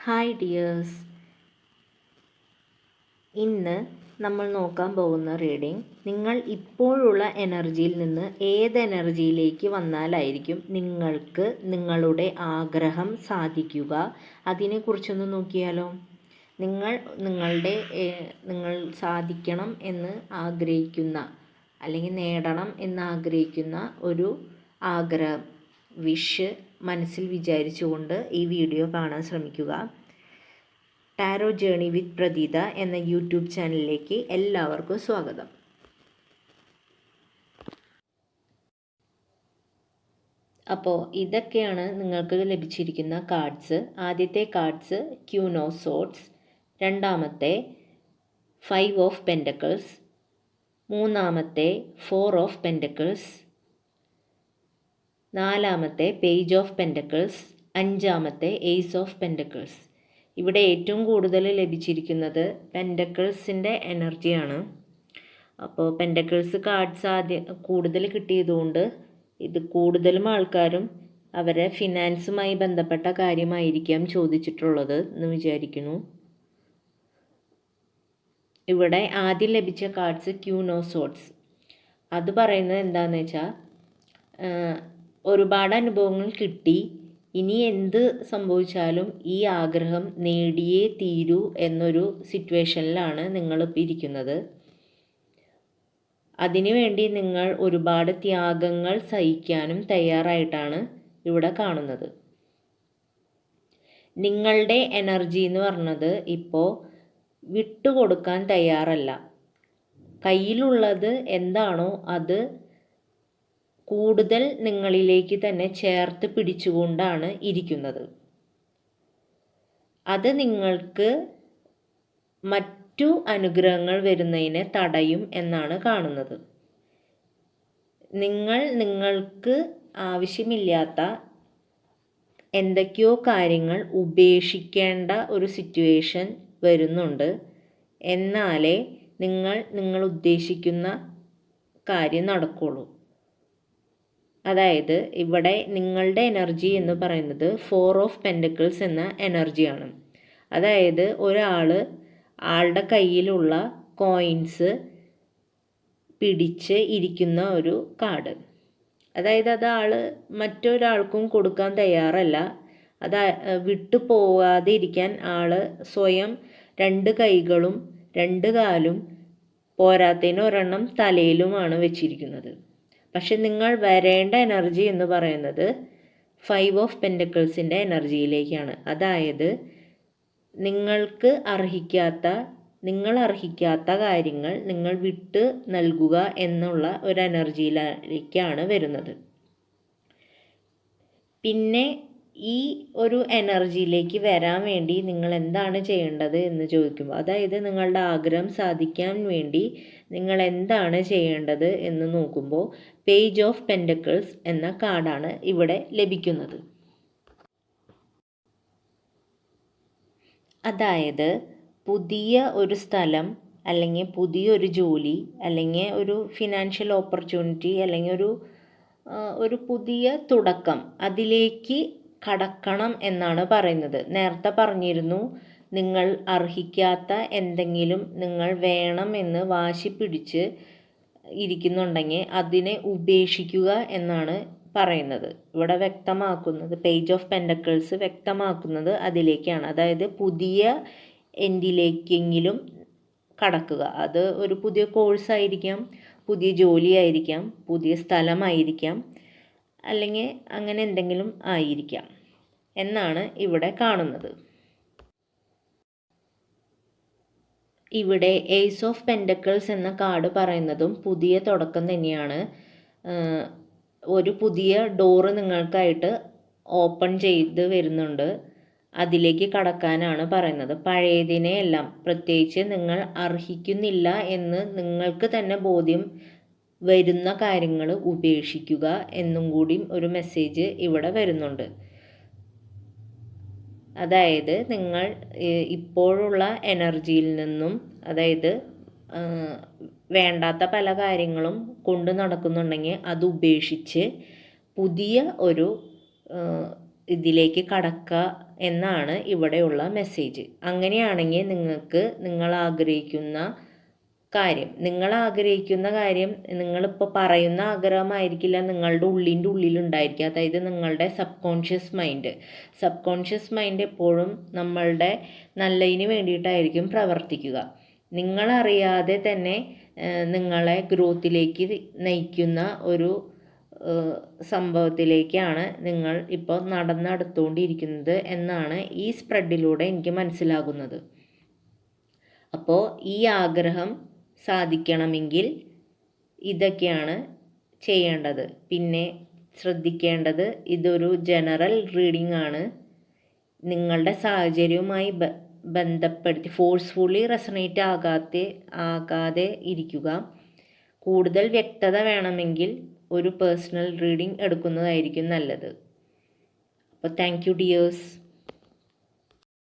Hi dears ഇന്ന് നമ്മൾ നോക്കാൻ പോകുന്ന റീഡിംഗ് നിങ്ങൾ ഇപ്പോഴുള്ള എനർജിയിൽ നിന്ന് ഏത് എനർജിയിലേക്ക് വന്നാലായിരിക്കും നിങ്ങൾക്ക് നിങ്ങളുടെ ആഗ്രഹം സാധിക്കുക. അതിനെക്കുറിച്ചൊന്ന് നോക്കിയാലോ? നിങ്ങൾ നിങ്ങളുടെ നിങ്ങൾ സാധിക്കണം എന്ന് ആഗ്രഹിക്കുന്ന അല്ലെങ്കിൽ നേടണം എന്ന് ആഗ്രഹിക്കുന്ന ഒരു ആഗ്രഹം വിഷ് മനസ്സിൽ വിചാരിച്ചുകൊണ്ട് ഈ വീഡിയോ കാണാൻ ശ്രമിക്കുക. ടാരോ ജേണി വിത്ത് പ്രതീത എന്ന യൂട്യൂബ് ചാനലിലേക്ക് എല്ലാവർക്കും സ്വാഗതം. അപ്പോൾ ഇതൊക്കെയാണ് നിങ്ങൾക്ക് ലഭിച്ചിരിക്കുന്ന കാർഡ്സ്. ആദ്യത്തെ കാർഡ്സ് ക്യൂനോ സോട്ട്സ്. രണ്ടാമത്തെ ഫൈവ് ഓഫ് പെൻഡക്കിൾസ്. മൂന്നാമത്തെ ഫോർ ഓഫ് പെൻഡക്കിൾസ്. നാലാമത്തെ പേജ് ഓഫ് പെൻഡക്കിൾസ് അഞ്ചാമത്തെ എയ്സ് ഓഫ് പെൻഡക്കിൾസ് ഇവിടെ ഏറ്റവും കൂടുതൽ ലഭിച്ചിരിക്കുന്നത് പെൻഡക്കിൾസിന്റെ എനർജിയാണ് അപ്പോൾ പെൻഡക്കിൾസ് കാർഡ്സ് ആദ്യം കൂടുതൽ കിട്ടിയതുകൊണ്ട് ഇത് കൂടുതലും ആൾക്കാരും അവരെ ഫിനാൻസുമായി ബന്ധപ്പെട്ട കാര്യമായിരിക്കാം ചോദിച്ചിട്ടുള്ളത് എന്ന് വിചാരിക്കുന്നു. ഇവിടെ ആദ്യം ലഭിച്ച കാർഡ്സ് ക്യൂനോസോട്സ് അത് പറയുന്നത് എന്താണെന്ന് വെച്ചാൽ ഒരുപാട് അനുഭവങ്ങൾ കിട്ടി. ഇനി എന്ത് സംഭവിച്ചാലും ഈ ആഗ്രഹം നേടിയേ തീരൂ എന്നൊരു സിറ്റുവേഷനിലാണ് നിങ്ങൾ ഇരിക്കുന്നത്. അതിനുവേണ്ടി നിങ്ങൾ ഒരുപാട് ത്യാഗങ്ങൾ സഹിക്കാനും തയ്യാറായിട്ടാണ് ഇവിടെ കാണുന്നത്. നിങ്ങളുടെ എനർജി എന്ന് പറഞ്ഞത് ഇപ്പോൾ വിട്ടുകൊടുക്കാൻ തയ്യാറല്ല. കയ്യിലുള്ളത് എന്താണോ അത് കൂടുതൽ നിങ്ങളിലേക്ക് തന്നെ ചേർത്ത് പിടിച്ചുകൊണ്ടാണ് ഇരിക്കുന്നത്. അത് നിങ്ങൾക്ക് മറ്റു അനുഗ്രഹങ്ങൾ വരുന്നതിനെ തടയും എന്നാണ് കാണുന്നത്. നിങ്ങൾ നിങ്ങൾക്ക് ആവശ്യമില്ലാത്ത എന്തൊക്കെയോ കാര്യങ്ങൾ ഉപേക്ഷിക്കേണ്ട ഒരു സിറ്റുവേഷൻ വരുന്നുണ്ട്. എന്നാലേ നിങ്ങൾ നിങ്ങൾ ഉദ്ദേശിക്കുന്ന കാര്യം നടക്കുള്ളൂ. അതായത് ഇവിടെ നിങ്ങളുടെ എനർജി എന്ന് പറയുന്നത് ഫോർ ഓഫ് പെന്റക്കിൾസ് എന്ന എനർജിയാണ് അതായത് ഒരാൾ ആളുടെ കയ്യിലുള്ള കോയിൻസ് പിടിച്ച് ഇരിക്കുന്ന ഒരു കാർഡ്. അതായത് അത് ആൾ മറ്റൊരാൾക്കും കൊടുക്കാൻ തയ്യാറല്ല. അത് വിട്ടു പോകാതെ ഇരിക്കാൻ ആൾ സ്വയം രണ്ട് കൈകളും രണ്ട് കാലും പോരാത്തതിന് ഒരെണ്ണം തലയിലുമാണ് വെച്ചിരിക്കുന്നത്. പക്ഷെ നിങ്ങൾ വരേണ്ട എനർജി എന്ന് പറയുന്നത് ഫൈവ് ഓഫ് പെൻഡക്കിൾസിന്റെ എനർജിയിലേക്കാണ്. അതായത് നിങ്ങൾക്ക് അർഹിക്കാത്ത നിങ്ങൾ അർഹിക്കാത്ത കാര്യങ്ങൾ നിങ്ങൾ വിട്ട് നൽകുക എന്നുള്ള ഒരു എനർജിയിലേക്കാണ് വരുന്നത്. പിന്നെ ഈ ഒരു എനർജിയിലേക്ക് വരാൻ വേണ്ടി നിങ്ങൾ എന്താണ് ചെയ്യേണ്ടത് എന്ന് ചോദിക്കുമ്പോൾ അതായത് നിങ്ങളുടെ ആഗ്രഹം സാധിക്കാൻ വേണ്ടി നിങ്ങൾ എന്താണ് ചെയ്യേണ്ടത് എന്ന് നോക്കുമ്പോൾ പേജ് ഓഫ് പെൻഡക്കിൾസ് എന്ന കാർഡാണ് ഇവിടെ ലഭിക്കുന്നത്. അതായത് പുതിയ ഒരു സ്ഥലം അല്ലെങ്കിൽ പുതിയൊരു ജോലി അല്ലെങ്കിൽ ഒരു ഫിനാൻഷ്യൽ ഓപ്പർച്യൂണിറ്റി അല്ലെങ്കിൽ ഒരു ഒരു പുതിയ തുടക്കം അതിലേക്ക് കടക്കണം എന്നാണ് പറയുന്നത്. നേരത്തെ പറഞ്ഞിരുന്നു നിങ്ങൾ അർഹിക്കാത്ത എന്തെങ്കിലും നിങ്ങൾ വേണമെന്ന് വാശി പിടിച്ച് ഇരിക്കുന്നുണ്ടെങ്കിൽ അതിനെ ഉപേക്ഷിക്കുക എന്നാണ് പറയുന്നത്. ഇവിടെ വ്യക്തമാക്കുന്നത് പേജ് ഓഫ് പെൻഡക്കിൾസ് വ്യക്തമാക്കുന്നത് അതിലേക്കാണ്. അതായത് പുതിയ എൻഡിലേക്കെങ്കിലും കടക്കുക. അത് ഒരു പുതിയ കോഴ്സായിരിക്കാം പുതിയ ജോലിയായിരിക്കാം പുതിയ സ്ഥലമായിരിക്കാം. അല്ലെങ്കിൽ അങ്ങനെ എന്തെങ്കിലും ആയിരിക്കാം എന്നാണ് ഇവിടെ കാണുന്നത്. ഇവിടെ ഏസ് ഓഫ് പെൻഡക്കിൾസ് എന്ന കാർഡ് പറയുന്നതും പുതിയ തുടക്കം തന്നെയാണ്. ഒരു പുതിയ ഡോറ് നിങ്ങൾക്കായിട്ട് ഓപ്പൺ ചെയ്ത് വരുന്നുണ്ട്. അതിലേക്ക് കടക്കാനാണ് പറയുന്നത്. പഴയതിനെയെല്ലാം പ്രത്യേകിച്ച് നിങ്ങൾ അർഹിക്കുന്നില്ല എന്ന് നിങ്ങൾക്ക് തന്നെ ബോധ്യം വരുന്ന കാര്യങ്ങൾ ഉപേക്ഷിക്കുക എന്നും കൂടി ഒരു മെസ്സേജ് ഇവിടെ വരുന്നുണ്ട്. അതായത് നിങ്ങൾ ഇപ്പോഴുള്ള എനർജിയിൽ നിന്നും അതായത് വേണ്ടാത്ത പല കാര്യങ്ങളും കൊണ്ടു നടക്കുന്നുണ്ടെങ്കിൽ അത് ഉപേക്ഷിച്ച് പുതിയ ഒരു ഇതിലേക്ക് കടക്കുക എന്നാണ് ഇവിടെയുള്ള മെസ്സേജ് അങ്ങനെയാണെങ്കിൽ നിങ്ങൾക്ക് നിങ്ങൾ ആഗ്രഹിക്കുന്ന കാര്യം. നിങ്ങൾ ആഗ്രഹിക്കുന്ന കാര്യം നിങ്ങളിപ്പോൾ പറയുന്ന ആഗ്രഹമായിരിക്കില്ല നിങ്ങളുടെ ഉള്ളിന്റെ ഉള്ളിലുണ്ടായിരിക്കുക. അതായത് നിങ്ങളുടെ subconscious mind subconscious mind എപ്പോഴും നമ്മളുടെ നല്ലതിന് വേണ്ടിയിട്ടായിരിക്കും പ്രവർത്തിക്കുക. നിങ്ങളറിയാതെ തന്നെ നിങ്ങളെ ഗ്രോത്തിലേക്ക് നയിക്കുന്ന ഒരു സംഭവത്തിലേക്കാണ് നിങ്ങൾ ഇപ്പോൾ നടന്നെടുത്തുകൊണ്ടിരിക്കുന്നത് എന്നാണ് ഈ സ്പ്രെഡിലൂടെ എനിക്ക് മനസ്സിലാകുന്നത്. അപ്പോൾ ഈ ആഗ്രഹം സാധിക്കണമെങ്കിൽ ഇതൊക്കെയാണ് ചെയ്യേണ്ടത്. പിന്നെ ശ്രദ്ധിക്കേണ്ടത് ഇതൊരു ജനറൽ റീഡിംഗ് ആണ്. നിങ്ങളുടെ സാഹചര്യവുമായി ബന്ധപ്പെടുത്തി ഫോഴ്സ്ഫുള്ളി റെസണേറ്റ് ആകാതെ ആകാതെ ഇരിക്കുക. കൂടുതൽ വ്യക്തത വേണമെങ്കിൽ ഒരു പേഴ്സണൽ റീഡിംഗ് എടുക്കുന്നതായിരിക്കും നല്ലത്. അപ്പോൾ താങ്ക് യു ഡിയേഴ്സ്